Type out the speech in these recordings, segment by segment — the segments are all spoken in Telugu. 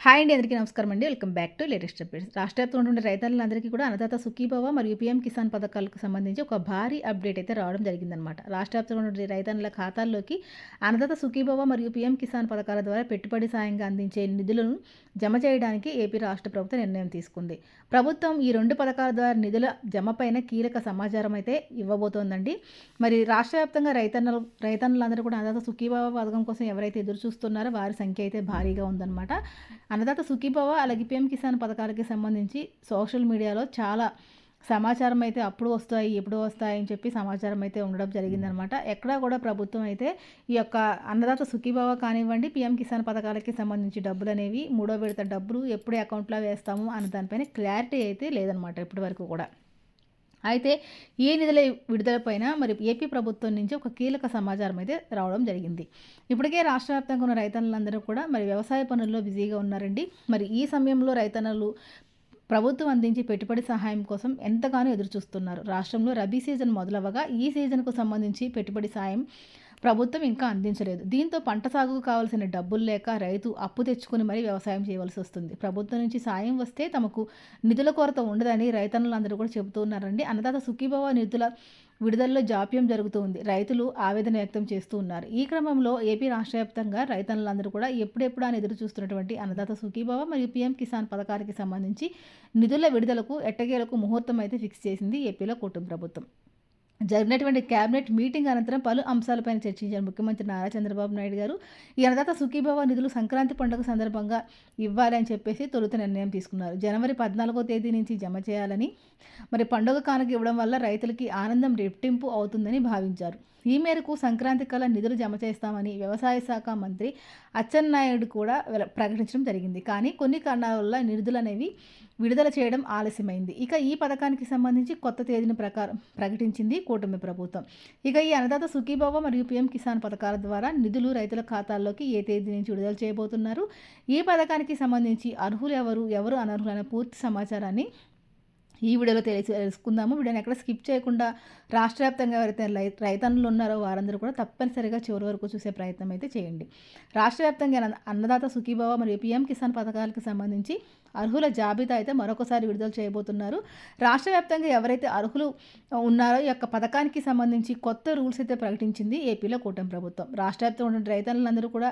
హాయ్ అండి అందరికీ నమస్కారం అండి. Welcome back to latest updates. రాష్ట్ర వ్యాప్తంగా ఉండే రైతులందరికీ కూడా అన్నదాత సుఖీభవ మరియు పీఎం కిసాన్ పథకాలకు సంబంధించి ఒక భారీ అప్డేట్ అయితే రావడం జరిగిందనమాట రాష్ట్ర వ్యాప్తంగా ఉండే రైతన్నుల ఖాతాల్లోకి అన్నదాత సుఖీభవ మరియు పీఎం కిసాన్ పథకాల ద్వారా పెట్టుబడి సాయంగా అందించే నిధులను జమ చేయడానికి ఏపీ రాష్ట్ర ప్రభుత్వం నిర్ణయం తీసుకుంది. ప్రభుత్వం ఈ రెండు పథకాల ద్వారా నిధుల జమపైన కీలక సమాచారం అయితే ఇవ్వబోతోందండి. మరి రాష్ట్ర వ్యాప్తంగా రైతన్నలు రైతన్నులందరూ కూడా అన్నదాత సుఖీభవ పథకం కోసం ఎవరైతే ఎదురు చూస్తున్నారో వారి సంఖ్య అయితే భారీగా ఉందన్నమాట. అన్నదాత సుఖీభవ అలాగే పిఎం కిసాన్ పథకాలకి సంబంధించి సోషల్ మీడియాలో చాలా సమాచారం అయితే అప్పుడు వస్తాయి ఎప్పుడు వస్తాయి అని చెప్పి సమాచారం అయితే ఉండడం జరిగిందనమాట. ఎక్కడా కూడా ప్రభుత్వం అయితే ఈ యొక్క అన్నదాత సుఖీభావ కానివ్వండి పిఎం కిసాన్ పథకాలకి సంబంధించి డబ్బులు అనేవి మూడో విడత డబ్బులు ఎప్పుడు అకౌంట్లో వేస్తాము అన్న దానిపైన క్లారిటీ అయితే లేదనమాట ఇప్పటి వరకు కూడా. అయితే ఈ నిధుల విడుదలపైన మరి ఏపీ ప్రభుత్వం నుంచి ఒక కీలక సమాచారం అయితే రావడం జరిగింది. ఇప్పటికే రాష్ట్ర వ్యాప్తంగా ఉన్న రైతన్నులందరూ కూడా మరి వ్యవసాయ పనుల్లో బిజీగా ఉన్నారండి. మరి ఈ సమయంలో రైతన్నలు ప్రభుత్వం అందించి పెట్టుబడి సహాయం కోసం ఎంతగానో ఎదురుచూస్తున్నారు. రాష్ట్రంలో రబీ సీజన్ మొదలవగా ఈ సీజన్కు సంబంధించి పెట్టుబడి సాయం ప్రభుత్వం ఇంకా అందించలేదు. దీంతో పంట సాగుకు కావాల్సిన డబ్బులు లేక రైతు అప్పు తెచ్చుకుని మరీ వ్యవసాయం చేయవలసి వస్తుంది. ప్రభుత్వం నుంచి సాయం వస్తే తమకు నిధుల కొరత ఉండదని రైతన్నులందరూ కూడా చెబుతున్నారండి అన్నదాత సుఖీభవ నిధుల విడుదలలో జాప్యం జరుగుతుంది. రైతులు ఆవేదన వ్యక్తం చేస్తూ ఉన్నారు. ఈ క్రమంలో ఏపీ రాష్ట్ర వ్యాప్తంగా రైతన్నులందరూ కూడా ఎప్పుడెప్పుడు అని ఎదురు చూస్తున్నటువంటి అన్నదాత సుఖీభావ మరియు పీఎం కిసాన్ పథకానికి సంబంధించి నిధుల విడుదలకు ఎట్టగేలకు ముహూర్తం అయితే ఫిక్స్ చేసింది ఏపీలో కూటమి ప్రభుత్వం. జరిగినటువంటి కేబినెట్ మీటింగ్ అనంతరం పలు అంశాలపైన చర్చించారు ముఖ్యమంత్రి నారా చంద్రబాబు నాయుడు గారు. ఈ అన్నదాత సుఖీభావ నిధులు సంక్రాంతి పండుగ సందర్భంగా ఇవ్వాలని చెప్పేసి తొలుత నిర్ణయం తీసుకున్నారు. జనవరి పద్నాలుగో తేదీ నుంచి జమ చేయాలని మరి పండుగ కానుక ఇవ్వడం వల్ల రైతులకి ఆనందం రెట్టింపు అవుతుందని భావించారు. ఈ మేరకు సంక్రాంతి కల నిధులు జమ చేస్తామని వ్యవసాయ శాఖ మంత్రి అచ్చెన్నాయుడు కూడా ప్రకటించడం జరిగింది. కానీ కొన్ని కారణాల వల్ల నిధులు అనేవి విడుదల చేయడం ఆలస్యమైంది. ఇక ఈ పథకానికి సంబంధించి కొత్త తేదీని ప్రకారం ప్రకటించింది కూటమి ప్రభుత్వం. ఇక ఈ అన్నదాత సుఖీభవ మరియు పీఎం కిసాన్ పథకాల ద్వారా నిధులు రైతుల ఖాతాల్లోకి ఏ తేదీ నుంచి విడుదల చేయబోతున్నారు? ఈ పథకానికి సంబంధించి అర్హులు ఎవరు? ఎవరు అనర్హులైన? పూర్తి సమాచారాన్ని ఈ వీడియోలో తెలిసి తెలుసుకుందాము. వీడియోని ఎక్కడ స్కిప్ చేయకుండా రాష్ట్ర వ్యాప్తంగా ఎవరైతే రైతన్నులు ఉన్నారో వారందరూ కూడా తప్పనిసరిగా చివరి వరకు చూసే ప్రయత్నం అయితే చేయండి. రాష్ట్ర వ్యాప్తంగా అన్నదాత సుఖీభావ మరియు పీఎం కిసాన్ పథకాలకు సంబంధించి అర్హుల జాబితా అయితే మరొకసారి విడుదల చేయబోతున్నారు. రాష్ట్ర వ్యాప్తంగా ఎవరైతే అర్హులు ఉన్నారో ఈ యొక్క పథకానికి సంబంధించి కొత్త రూల్స్ అయితే ప్రకటించింది ఏపీలో కూటమి ప్రభుత్వం. రాష్ట్ర వ్యాప్తంగా ఉన్న రైతులందరూ కూడా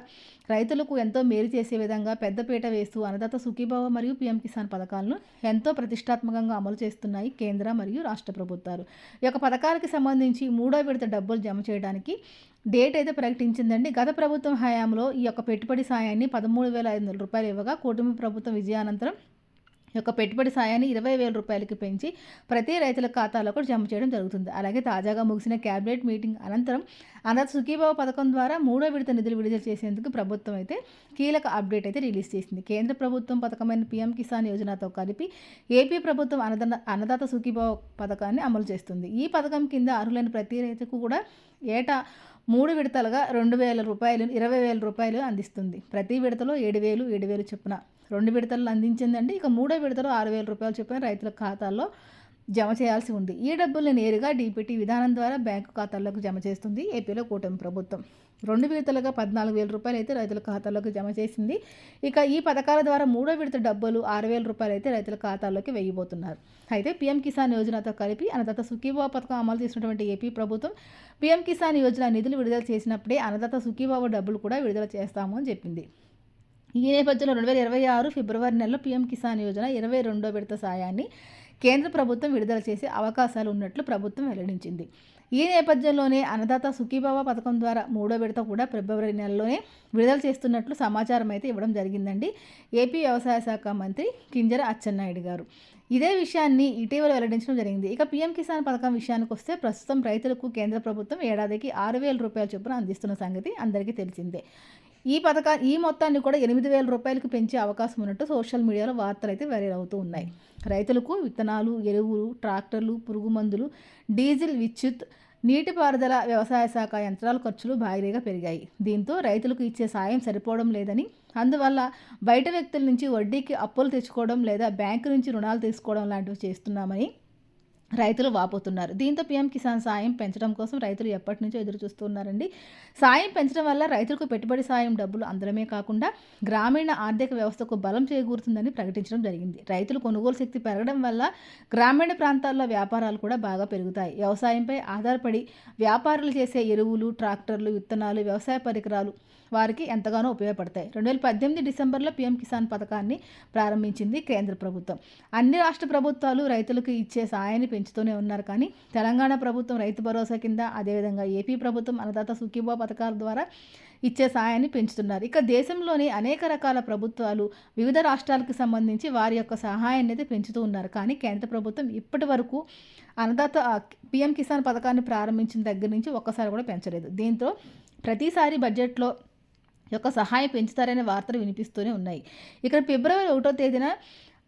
రైతులకు ఎంతో మేలు చేసే విధంగా పెద్దపీట వేస్తూ అన్నదాత సుఖీభావ మరియు పీఎం కిసాన్ పథకాలను ఎంతో ప్రతిష్టాత్మకంగా అమలు చేస్తున్నాయి కేంద్ర మరియు రాష్ట్ర ప్రభుత్వాలు. ఈ యొక్క పథకాలకి సంబంధించి మూడో విడత డబ్బులు జమ చేయడానికి డేట్ అయితే ప్రకటించిందండి. గత ప్రభుత్వం హయాంలో ఈ యొక్క పెట్టుబడి సాయాన్ని పదమూడు వేల ఐదు వందల రూపాయలు ఇవ్వగా కూటమి ప్రభుత్వం విజయానంతరం యొక్క పెట్టుబడి సాయాన్ని ఇరవై వేల రూపాయలకి పెంచి ప్రతి రైతుల ఖాతాలో కూడా జమ చేయడం జరుగుతుంది. అలాగే తాజాగా ముగిసిన క్యాబినెట్ మీటింగ్ అనంతరం అనాథ సుఖీభావ పథకం ద్వారా మూడో విడత నిధులు విడుదల చేసేందుకు ప్రభుత్వం అయితే కీలక అప్డేట్ అయితే రిలీజ్ చేసింది. కేంద్ర ప్రభుత్వం పథకమైన పీఎం కిసాన్ యోజనతో కలిపి ఏపీ ప్రభుత్వం అన్నదాత అన్నదాత సుఖీభావ పథకాన్ని అమలు చేస్తుంది. ఈ పథకం కింద అర్హులైన ప్రతి రైతుకు కూడా ఏటా మూడు విడతలుగా రెండు వేల రూపాయలు ఇరవై వేల రూపాయలు అందిస్తుంది. ప్రతి విడతలో ఏడు వేలు ఏడు వేలు చొప్పున రెండు విడతలు అందించిందండి. ఇక మూడో విడతలో ఆరు వేల రూపాయలు చొప్పున రైతుల ఖాతాల్లో జమ చేయాల్సి ఉంది. ఈ డబ్బుల్ని నేరుగా డీపీటీ విధానం ద్వారా బ్యాంకు ఖాతాల్లోకి జమ చేస్తుంది ఏపీలో కూటమి ప్రభుత్వం. రెండు విడతలుగా పద్నాలుగు వేల రూపాయలు అయితే రైతుల ఖాతాల్లోకి జమ చేసింది. ఇక ఈ పథకాల ద్వారా మూడో విడత డబ్బులు ఆరు వేల రూపాయలు అయితే రైతుల ఖాతాల్లోకి వెయ్యబోతున్నారు అయితే పీఎం కిసాన్ యోజనతో కలిపి అన్నదాత సుఖీభావ పథకం అమలు చేసినటువంటి ఏపీ ప్రభుత్వం పీఎం కిసాన్ యోజన నిధులు విడుదల చేసినప్పుడే అన్నదాత సుఖీభావ డబ్బులు కూడా విడుదల చేస్తాము అని చెప్పింది. ఈ నేపథ్యంలో రెండు వేల ఇరవై ఆరు ఫిబ్రవరి నెలలో పీఎం కిసాన్ యోజన ఇరవై రెండో విడత సాయాన్ని కేంద్ర ప్రభుత్వం విడుదల చేసే అవకాశాలు ఉన్నట్లు ప్రభుత్వం వెల్లడించింది. ఈ నేపథ్యంలోనే అన్నదాత సుఖీభావ పథకం ద్వారా మూడో విడత కూడా ఫిబ్రవరి నెలలోనే విడుదల చేస్తున్నట్లు సమాచారం అయితే ఇవ్వడం జరిగిందండి. ఏపీ వ్యవసాయ శాఖ మంత్రి కింజర అచ్చెన్నాయుడు గారు. ఇదే విషయాన్ని ఇటీవల వెల్లడించడం జరిగింది. ఇక పీఎం కిసాన్ పథకం విషయానికి వస్తే ప్రస్తుతం రైతులకు కేంద్ర ప్రభుత్వం ఏడాదికి ఆరు వేల రూపాయల చొప్పున అందిస్తున్న సంగతి అందరికీ తెలిసిందే. ఈ పథకా ఈ మొత్తాన్ని కూడా ఎనిమిది వేల రూపాయలకు పెంచే అవకాశం ఉన్నట్టు సోషల్ మీడియాలో వార్తలు అయితే వైరల్ అవుతూ ఉన్నాయి. రైతులకు విత్తనాలు ఎరువులు ట్రాక్టర్లు పురుగు మందులు డీజిల్ విద్యుత్ నీటిపారుదల వ్యవసాయ శాఖ యంత్రాల ఖర్చులు భారీగా పెరిగాయి. దీంతో రైతులకు ఇచ్చే సాయం సరిపోవడం లేదని అందువల్ల బయట వ్యక్తుల నుంచి వడ్డీకి అప్పులు తెచ్చుకోవడం లేదా బ్యాంకు నుంచి రుణాలు తీసుకోవడం లాంటివి చేస్తున్నామని రైతులు వాపోతున్నారు. దీంతో పీఎం కిసాన్ సాయం పెంచడం కోసం రైతులు ఎప్పటి నుంచో ఎదురు చూస్తున్నారండి. సాయం పెంచడం వల్ల రైతులకు పెట్టుబడి సాయం డబ్బులు అందడమే కాకుండా గ్రామీణ ఆర్థిక వ్యవస్థకు బలం చేకూరుతుందని ప్రకటించడం జరిగింది. రైతులు కొనుగోలు శక్తి పెరగడం వల్ల గ్రామీణ ప్రాంతాల్లో వ్యాపారాలు కూడా బాగా పెరుగుతాయి. వ్యవసాయంపై ఆధారపడి వ్యాపారులు చేసే ఎరువులు ట్రాక్టర్లు విత్తనాలు వ్యవసాయ పరికరాలు వారికి ఎంతగానో ఉపయోగపడతాయి. రెండు వేల పద్దెనిమిది డిసెంబర్లో పీఎం కిసాన్ పథకాన్ని ప్రారంభించింది కేంద్ర ప్రభుత్వం. అన్ని రాష్ట్ర ప్రభుత్వాలు రైతులకు ఇచ్చే సాయాన్ని పెంచుతూనే ఉన్నారు కానీ తెలంగాణ ప్రభుత్వం రైతు భరోసా కింద అదేవిధంగా ఏపీ ప్రభుత్వం అన్నదాత సుఖీబా పథకాల ద్వారా ఇచ్చే సాయాన్ని పెంచుతున్నారు. ఇక దేశంలోని అనేక రకాల ప్రభుత్వాలు వివిధ రాష్ట్రాలకు సంబంధించి వారి యొక్క సహాయాన్ని అయితే పెంచుతూ ఉన్నారు. కానీ కేంద్ర ప్రభుత్వం ఇప్పటి వరకు అన్నదాత పిఎం కిసాన్ పథకాన్ని ప్రారంభించిన దగ్గర నుంచి ఒక్కసారి కూడా పెంచలేదు. దీంతో ప్రతిసారి బడ్జెట్లో యొక్క సహాయం పెంచుతారనే వార్తలు వినిపిస్తూనే ఉన్నాయి. ఇక్కడ ఫిబ్రవరి ఒకటో తేదీన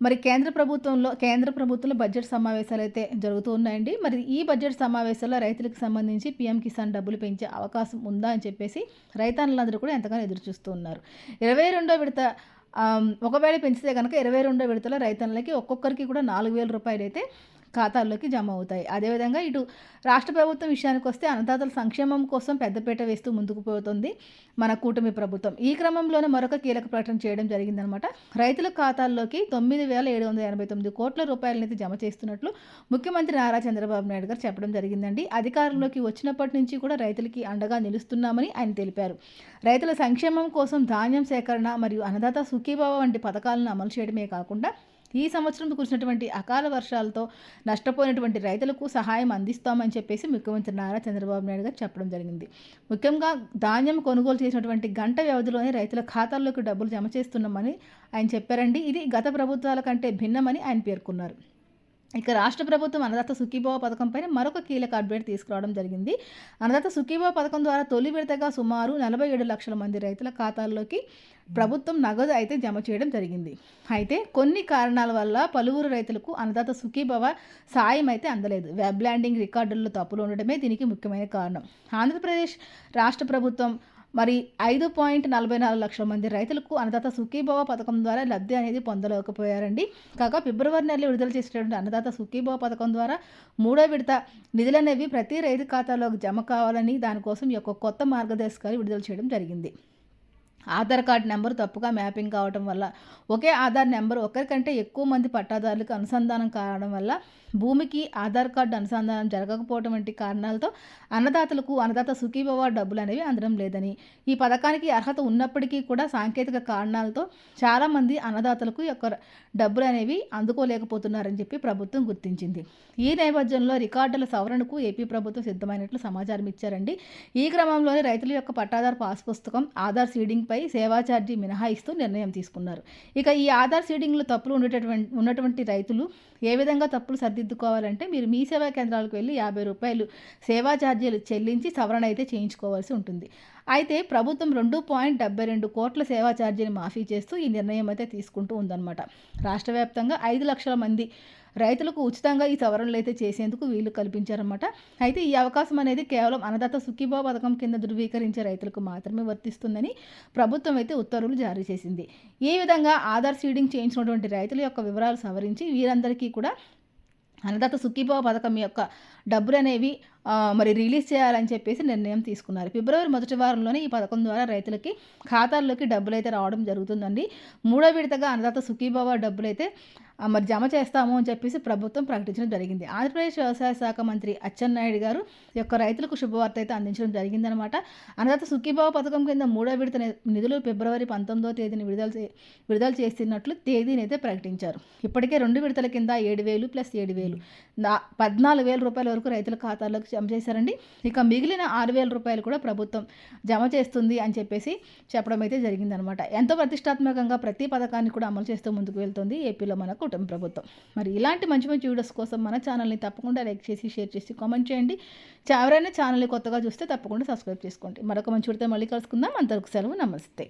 మరి కేంద్ర ప్రభుత్వంలో కేంద్ర ప్రభుత్వంలో బడ్జెట్ సమావేశాలు అయితే జరుగుతూ ఉన్నాయండి. మరి ఈ బడ్జెట్ సమావేశాల్లో రైతులకు సంబంధించి పీఎం కిసాన్ డబ్బులు పెంచే అవకాశం ఉందా అని చెప్పేసి రైతన్నులందరూ కూడా ఎంతగానో ఎదురు చూస్తూ ఉన్నారు. ఇరవై రెండో విడత ఒకవేళ పెంచితే కనుక ఇరవై రెండో విడతలో రైతన్నులకి ఒక్కొక్కరికి కూడా నాలుగు వేల రూపాయలు అయితే ఖాతాల్లోకి జమ అవుతాయి. అదేవిధంగా ఇటు రాష్ట్ర ప్రభుత్వం విషయానికి వస్తే అన్నదాతల సంక్షేమం కోసం పెద్దపీట వేస్తూ ముందుకు పోతుంది మన కూటమి ప్రభుత్వం. ఈ క్రమంలోనే మరొక కీలక ప్రకటన చేయడం జరిగిందనమాట. రైతుల ఖాతాల్లోకి తొమ్మిది వేల ఏడు వందల ఎనభై తొమ్మిది కోట్ల రూపాయలనైతే జమ చేస్తున్నట్లు ముఖ్యమంత్రి నారా చంద్రబాబు నాయుడు గారు చెప్పడం జరిగిందండి. అధికారంలోకి వచ్చినప్పటి నుంచి కూడా రైతులకి అండగా నిలుస్తున్నామని ఆయన తెలిపారు. రైతుల సంక్షేమం కోసం ధాన్యం సేకరణ మరియు అన్నదాత సుఖీభావ వంటి పథకాలను అమలు చేయడమే కాకుండా ఈ సంవత్సరం కురిసినటువంటి అకాల వర్షాలతో నష్టపోయినటువంటి రైతులకు సహాయం అందిస్తామని చెప్పేసి ముఖ్యమంత్రి నారా చంద్రబాబు నాయుడు గారు చెప్పడం జరిగింది. ముఖ్యంగా ధాన్యం కొనుగోలు చేసినటువంటి గంట వ్యవధిలోనే రైతుల ఖాతాల్లోకి డబ్బులు జమ చేస్తున్నామని ఆయన చెప్పారండి. ఇది గత ప్రభుత్వాల కంటే భిన్నమని ఆయన పేర్కొన్నారు. ఇక రాష్ట్ర ప్రభుత్వం అన్నదాత సుఖీభావ పథకం పైన మరొక కీలక అప్డేట్ తీసుకురావడం జరిగింది. అన్నదాత సుఖీభావ పథకం ద్వారా తొలి విడతగా సుమారు నలభై ఏడు లక్షల మంది రైతుల ఖాతాల్లోకి ప్రభుత్వం నగదు అయితే జమ చేయడం జరిగింది. అయితే కొన్ని కారణాల వల్ల పలువురు రైతులకు అన్నదాత సుఖీభవ సాయం అయితే అందలేదు. వెబ్ ల్యాండింగ్ రికార్డుల్లో తప్పులు ఉండడమే దీనికి ముఖ్యమైన కారణం. ఆంధ్రప్రదేశ్ రాష్ట్ర ప్రభుత్వం మరి ఐదు పాయింట్ నలభై నాలుగు లక్షల మంది రైతులకు అన్నదాత సుఖీభవ పథకం ద్వారా లబ్ధి అనేది పొందలేకపోయారండి. కాగా ఫిబ్రవరి నెలలో విడుదల చేసినటువంటి అన్నదాత సుఖీభవ పథకం ద్వారా మూడో విడత నిధులనేవి ప్రతి రైతు ఖాతాలోకి జమ కావాలని దానికోసం ఈ యొక్క కొత్త మార్గదర్శకాలు విడుదల చేయడం జరిగింది. ఆధార్ కార్డ్ నెంబర్ తప్పుగా మ్యాపింగ్ కావడం వల్ల ఒకే ఆధార్ నెంబర్ ఒకరికంటే ఎక్కువ మంది పట్టాదారులకు అనుసంధానం కావడం వల్ల భూమికి ఆధార్ కార్డు అనుసంధానం జరగకపోవడం వంటి కారణాలతో అన్నదాతలకు అన్నదాత సుఖీభవ డబ్బులు అనేవి అందడం లేదని. ఈ పథకానికి అర్హత ఉన్నప్పటికీ కూడా సాంకేతిక కారణాలతో చాలామంది అన్నదాతలకు యొక్క డబ్బులు అనేవి అందుకోలేకపోతున్నారని చెప్పి ప్రభుత్వం గుర్తించింది. ఈ నేపథ్యంలో రికార్డుల సవరణకు ఏపీ ప్రభుత్వం సిద్ధమైనట్లు సమాచారం ఇచ్చారండి. ఈ క్రమంలోనే రైతుల యొక్క పట్టాదారు పాస్ పుస్తకం ఆధార్ సీడింగ్పై సేవా ఛార్జీ మినహాయిస్తూ నిర్ణయం తీసుకున్నారు. ఇక ఈ ఆధార్ సీడింగ్లో తప్పులు ఉండేటటువంటి ఉన్నటువంటి రైతులు ఏ విధంగా తప్పులు సరిదిద్దుకోవాలంటే మీరు మీ సేవా కేంద్రాలకు వెళ్ళి యాభై రూపాయలు సేవా ఛార్జీలు చెల్లించి సవరణ అయితే చేయించుకోవాల్సి ఉంటుంది. అయితే ప్రభుత్వం రెండు పాయింట్ డెబ్బై రెండు కోట్ల సేవా ఛార్జీని మాఫీ చేస్తూ ఈ నిర్ణయం అయితే తీసుకుంటూ ఉందన్నమాట. రాష్ట్ర వ్యాప్తంగా ఐదు లక్షల మంది రైతులకు ఉచితంగా ఈ సవరణలు అయితే చేసేందుకు వీలు కల్పించారన్నమాట. అయితే ఈ అవకాశం అనేది కేవలం అన్నదాత సుఖీభావ పథకం కింద ధృవీకరించే రైతులకు మాత్రమే వర్తిస్తుందని ప్రభుత్వం అయితే ఉత్తర్వులు జారీ చేసింది. ఈ విధంగా ఆధార్ సీడింగ్ చేయించినటువంటి రైతుల యొక్క వివరాలు సవరించి వీరందరికీ కూడా అన్నదాత సుఖీభావ పథకం యొక్క డబ్బులు అనేవి మరి రిలీజ్ చేయాలని చెప్పేసి నిర్ణయం తీసుకున్నారు. ఫిబ్రవరి మొదటి వారంలోనే ఈ పథకం ద్వారా రైతులకి ఖాతాల్లోకి డబ్బులు అయితే రావడం జరుగుతుందండి. మూడో విడతగా అన్నదాత సుఖీభావ డబ్బులు అయితే మరి జమ చేస్తాము అని చెప్పేసి ప్రభుత్వం ప్రకటించడం జరిగింది. ఆంధ్రప్రదేశ్ వ్యవసాయ శాఖ మంత్రి అచ్చెన్నాయుడు గారు యొక్క రైతులకు శుభవార్త అయితే అందించడం జరిగిందనమాట. అన్నదాత సుఖీభావ పథకం కింద మూడో విడత నిధులు ఫిబ్రవరి పంతొమ్మిదో తేదీని విడుదల విడుదల చేస్తున్నట్లు తేదీని అయితే ప్రకటించారు. ఇప్పటికే రెండు విడతల కింద ఏడు వేలు ప్లస్ ఏడు వేలు. పద్నాలుగు వేల రూపాయల వరకు రైతుల ఖాతాలోకి జమ చేశారండి. ఇక మిగిలిన ఆరు వేల రూపాయలు కూడా ప్రభుత్వం జమ చేస్తుంది అని చెప్పేసి చెప్పడం అయితే జరిగిందనమాట. ఎంతో ప్రతిష్టాత్మకంగా ప్రతి పథకాన్ని కూడా అమలు చేస్తూ ముందుకు వెళ్తుంది. ఏపీలో మనకు కూటమి ప్రభుత్వం. మరి ఇలాంటి మంచి మంచి వీడియోస్ కోసం మన ఛానల్ని తప్పకుండా లైక్ చేసి షేర్ చేసి కామెంట్ చేయండి. ఎవరైనా ఛానల్ని కొత్తగా చూస్తే తప్పకుండా సబ్స్క్రైబ్ చేసుకోండి. మరొక మంచి వీడితో మళ్ళీ కలుసుకుందాం. అంతవరకు సెలవు నమస్తే.